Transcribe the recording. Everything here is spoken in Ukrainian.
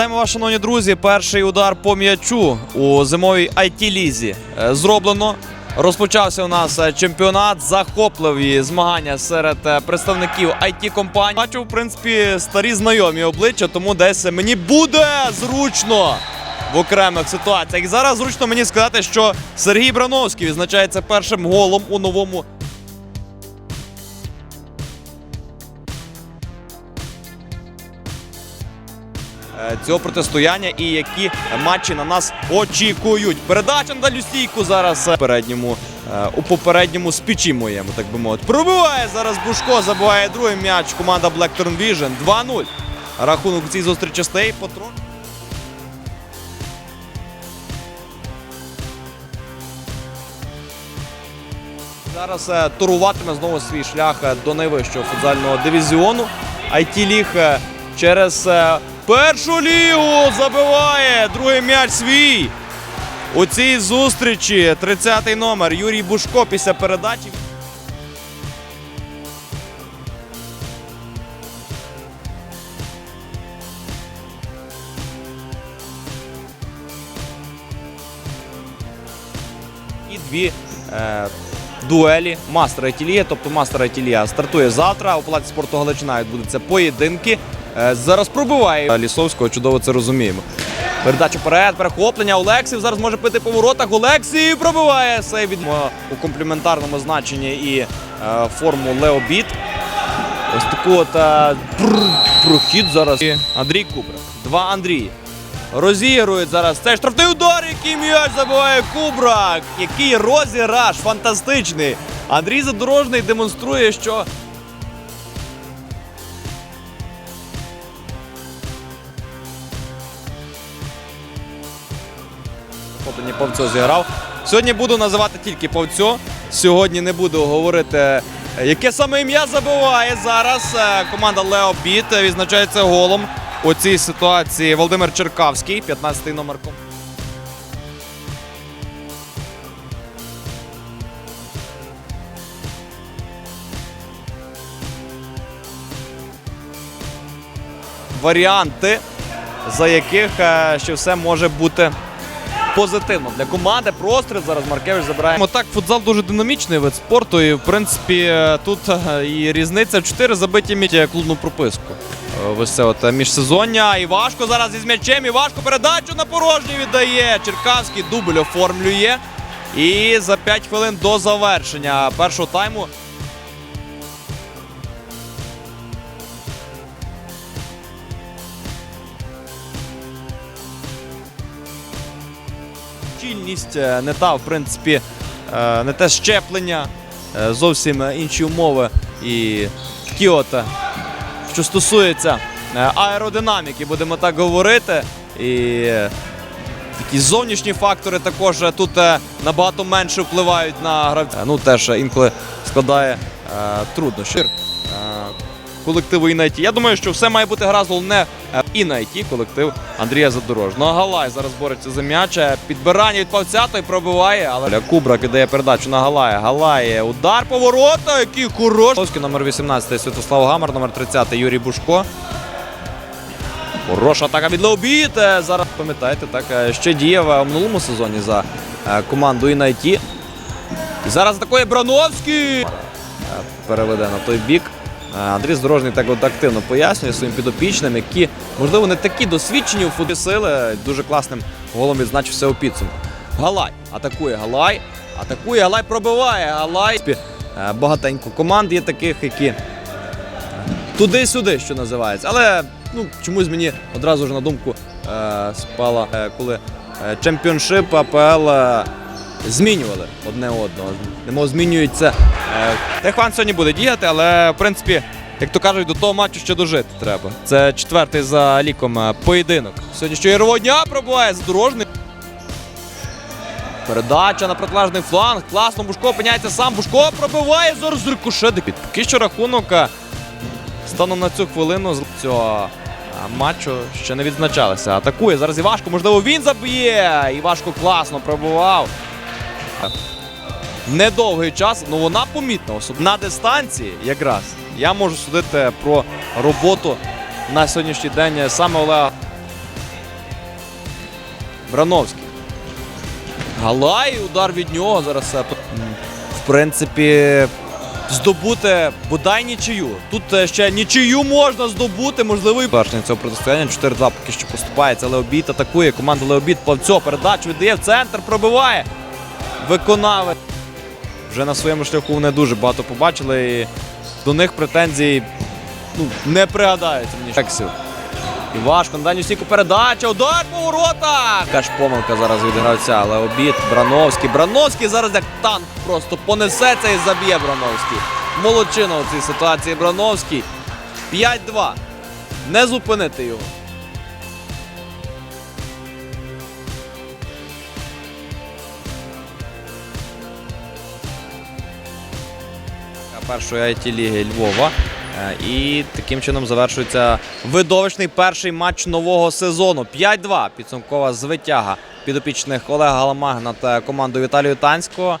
Вітаємо вас, шановні друзі. Перший удар по м'ячу у зимовій it лізі е, зроблено. Розпочався у нас е, чемпіонат, захопливі змагання серед е, представників it компаній. Бачу, в принципі, старі знайомі обличчя, тому десь мені буде зручно в окремих ситуаціях. І зараз зручно мені сказати, що Сергій Брановський відзначається першим голом у новому цього протистояння і які матчі на нас очікують. Передача на дальню зараз е, передньому, е, у попередньому спічі моєму, так би мовити. Пробиває зараз Бушко, забиває другий м'яч. Команда Blackturn Vision 2-0. Рахунок у цій зустрічі стає патрон. Зараз е, туруватиме знову свій шлях до найвищого футзального дивізіону. it ліг е, через першу лігу забиває другий м'яч свій. У цій зустрічі 30-й номер Юрій Бушко після передачі. І дві е, дуелі мастера Етілія, тобто мастера Етілія стартує завтра. У палаці спорту Галичина відбудуться поєдинки. Е, зараз пробиває Лісовського, чудово це розуміємо. Передача вперед, перехоплення. Олексів зараз може пити по воротах. Олексій пробиває сейв від у компліментарному значенні і е, форму Леобіт. Ось таку от е, пр- прохід зараз. Андрій Кубрик. Два Андрії. Розігрують зараз цей штрафний удар, який м'яч забиває Кубрак. Який розіграш фантастичний. Андрій Задорожний демонструє, що Павцо зіграв. Сьогодні буду називати тільки Павцо. Сьогодні не буду говорити, е, яке саме ім'я забиває зараз. Е, Команда Лео Біт відзначається голом у цій ситуації. Володимир Черкавський, 15-й номер. Варіанти, за яких е, ще все може бути позитивно для команди. Простріл зараз Маркевич забирає. Отак, футзал дуже динамічний вид спорту. І в принципі е, тут е, і різниця в 4 забиті м'ячі клубну прописку. Е, Ось це от е, міжсезоння. І важко зараз із м'ячем. І важко передачу на порожній віддає. Черкавський дубль оформлює. І за 5 хвилин до завершення першого тайму. Чільність е, не та, в принципі, е, не те щеплення, е, зовсім інші умови. І такі от, е, що стосується аеродинаміки, будемо так говорити. І такі зовнішні фактори також тут набагато менше впливають на гравця. Ну, теж інколи складає труднощі. Колективу Інайті. Я думаю, що все має бути гаразд, головне е, Інайті, колектив Андрія Задорожного. Галай зараз бореться за м'яч. Е, Підбирання від павця той пробиває, але Кубрак віддає передачу на Галая. Галай удар поворота, який хороший. Номер 18 Святослав Гамар, номер 30 Юрій Бушко. Хороша атака від Леобіт. Е, Зараз пам'ятаєте, так ще діяв в минулому сезоні за команду Інайті. І зараз атакує Брановський. Переведе на той бік. Е, Андрій Здорожний так от активно пояснює своїм підопічним, які, можливо, не такі досвідчені у футболі сили. Дуже класним голом відзначився у підсумку. Галай атакує Галай. Атакує, Галай пробиває. Галай. Е, Багатенько команд є таких, які туди-сюди, що називається. Але ну, чомусь мені одразу ж на думку е, спала, коли чемпіоншип АПЛ змінювали одне одного. Немов змінюється. Е, Техван сьогодні буде діяти, але в принципі, як то кажуть, до того матчу ще дожити треба. Це четвертий за ліком е, поєдинок. Сьогоднішнього ігрового дня пробуває здорожний. Передача на протилежний фланг. Класно, Бушко опиняється сам. Бушко пробиває зараз рикошет. Поки що рахунок е, станом на цю хвилину з цього матчу ще не відзначалися. Атакує зараз Івашко, можливо, він заб'є. Івашко класно пробував. Недовгий час, але вона помітна. Особ- На дистанції якраз я можу судити про роботу на сьогоднішній день саме Олега Брановський. Галай, удар від нього. Зараз В принципі, здобути бодай нічию. Тут е, ще нічию можна здобути, можливо, і першення цього протистояння. 4-2 поки що поступається. Леобіт атакує. Команда Леобіт Павцьо передачу віддає в центр, пробиває. Виконавець. Вже на своєму шляху вони дуже багато побачили. І до них претензій ну, не пригадається мені. Шексів. І важко на дальню стійку передача. Удар по воротах! Яка ж помилка зараз від гравця. Але обід Брановський. Брановський зараз як танк просто понесеться і заб'є Брановський. Молодчина у цій ситуації Брановський. 5-2. Не зупинити його. Першої it ліги Львова. Е, І таким чином завершується видовищний перший матч нового сезону. 5-2. Підсумкова звитяга підопічних Олега Галамагна та команду командою Віталію Танського.